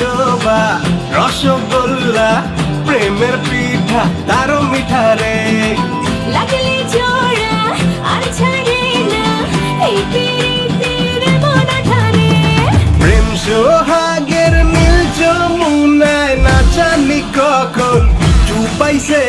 ডোবা রসগোল্লা প্রেমের পিঠা তারও মিঠা রে। লাগলে জোড়া আর ছাড়ে না এই পিরিতের প্রেম সোহাগের নীল যমুনায় নাচালি কখন? চুপাইছে